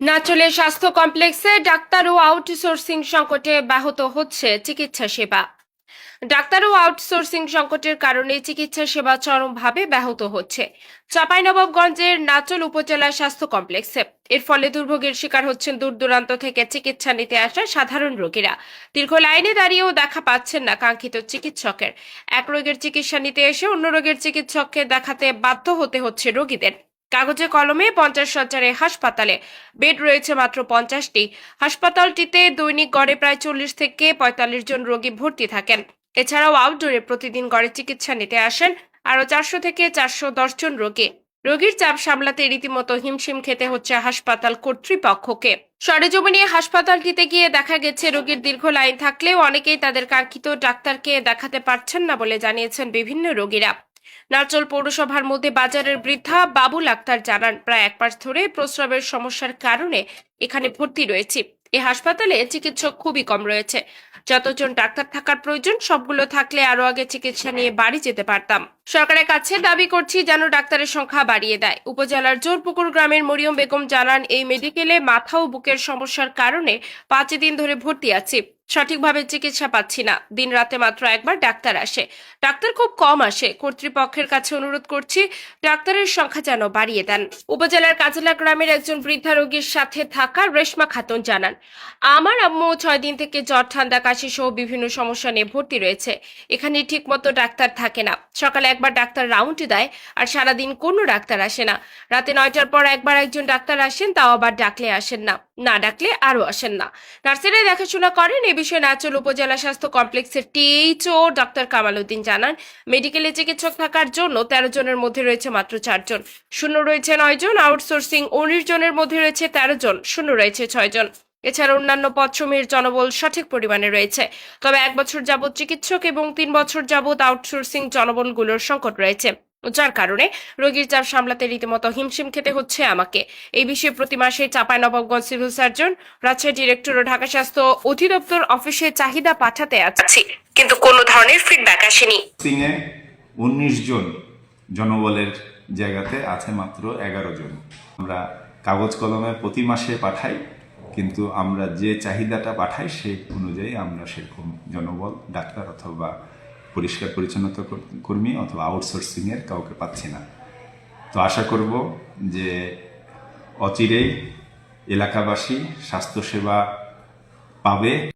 নাচলে স্বাস্থ্য কমপ্লেক্সে ডাক্তার ও আউটসোর্সিং সংকটে ব্যাহত হচ্ছে চিকিৎসা সেবা। ডাক্তার ও আউটসোর্সিং সংকটের কারণে চিকিৎসা সেবা চরমভাবে ব্যাহত হচ্ছে। চাঁপাইনবাবগঞ্জের নাচল উপজেলা স্বাস্থ্য কমপ্লেক্সে। এর ফলে দুর্ভোগের শিকার হচ্ছেন দূর দূরান্ত থেকে চিকিৎসা নিতে আসা সাধারণ রোগীরা। দীর্ঘ লাইনে দাঁড়িয়েও দেখা পাচ্ছেন না কাঙ্ক্ষিত চিকিৎসকের। এক রোগের চিকিৎসা নিতে এসে অন্য রোগের চিকিৎসককে দেখাতে বাধ্য হতে হচ্ছে রোগীদের। কাগজে কলমে পঞ্চাশ সজ্জারে হাসপাতালে। বেড রয়েছে মাত্র পঞ্চাশটি। হাসপাতালটিতে দৈনিক গড়ে প্রায় চল্লিশ থেকে পঁয়তাল্লিশ জন রোগী ভর্তি থাকেন। এছাড়াও আউটডোরে প্রতিদিন গড়ে চিকিৎসা নিতে আসেন আরও চারশো থেকে চারশো দশ জন রোগী। রোগীর চাপ সামলাতে রীতিমতো হিমশিম খেতে হচ্ছে হাসপাতাল কর্তৃপক্ষকে। সরেজমিনে হাসপাতালটিতে গিয়ে দেখা গেছে, রোগীর দীর্ঘ লাইন থাকলেও অনেকেই তাদের কাঙ্ক্ষিত ডাক্তারকে দেখাতে পারছেন না বলে জানিয়েছেন বিভিন্ন রোগীরা। নারচল পৌরসভার মধ্যে বাজারের বৃদ্ধা বাবুল আক্তার জানান, প্রায় এক মাস ধরে প্রস্রাবের সমস্যার কারণে এখানে ভর্তি রয়েছি। এই হাসপাতালে চিকিৎসক খুবই কম রয়েছে। যতজন ডাক্তার থাকার প্রয়োজন, সবগুলো থাকলে আরও আগে চিকিৎসা নিয়ে বাড়ি যেতে পারতাম। সরকারের কাছে দাবি করছি যেন ডাক্তারের সংখ্যা বাড়িয়ে দেয়। উপজেলার জোরপুকুর গ্রামের মরিয়ম বেগম জানান, এই মেডিকেলে মাথা ও বুকের সমস্যার কারণে পাঁচ দিন ধরে ভর্তি আছি। সঠিকভাবে চিকিৎসা পাচ্ছি না। দিন রাতে মাত্র একবার ডাক্তার আসে। ডাক্তার খুব কম আসে। কর্তৃপক্ষের কাছে অনুরোধ করছি, ডাক্তারের সংখ্যা যেন বাড়িয়ে দেন। উপজেলার কাজলা গ্রামের একজন বৃদ্ধা রোগীর সাথে থাকা রেশমা খাতুন জানান, আমার আম্মু ছয় দিন থেকে জ্বর, ঠান্ডা, কাশি সহ বিভিন্ন সমস্যা নিয়ে ভর্তি রয়েছে। এখানে ঠিকমতো ডাক্তার থাকে না। সকালে একবার ডাক্তার রাউন্ড দেয় আর সারাদিন কোনো ডাক্তার আসে না। রাতে নয়টার পর একবার একজন ডাক্তার আসেন, তাও আবার ডাকলে আসেন না। না ডাকলে আরও আসেন না। নার্সেরাই দেখাশোনা করেন, এ বিষয়ে নাচল উপজেলা স্বাস্থ্য কমপ্লেক্সের টিএইচও ডক্টর কামাল উদ্দিন জানান। মেডিকেলে চিকিৎসক থাকার জন্য তেরো জনের মধ্যে রয়েছে মাত্র চারজন শূন্য রয়েছে নয় জন, আউটসোর্সিং উনিশ জনের মধ্যে রয়েছে তেরো জন, শূন্য রয়েছে ছয় জন। এছাড়া অন্যান্য পদসমূহের জনবল সঠিক পরিমাণে রয়েছে। তবে এক বছর যাবৎ চিকিৎসক এবং তিন বছর যাবৎ আউটসোর্সিং জনবলগুলোর সংকট রয়েছে। যার কারণে রোগীর চাপ সামলাতে রীতিমতো হিমশিম খেতে হচ্ছে আমাকে। এই বিষয়ে প্রতি মাসে Chapainawabganj civil surgeon, Rajshahi director ও ঢাকা স্বাস্থ্য অধিদপ্তর অফিসে চাহিদা পাঠাতে আছি, কিন্তু কোনো ধরনের ফিডব্যাক আসেনি। উনিশ জন জনবলের জায়গাতে আছে মাত্র এগারো জন। আমরা কাগজ কলমে প্রতি মাসে পাঠাই, কিন্তু আমরা যে চাহিদাটা পাঠাই সেই অনুযায়ী আমরা সেরকম জনবল, ডাক্তার অথবা পরিষ্কার পরিচ্ছন্নতা কর- কর্মী অথবা আউটসোর্সিংয়ের কাউকে পাচ্ছি না। তো আশা করব যে অচিরেই এলাকাবাসী স্বাস্থ্যসেবা পাবে।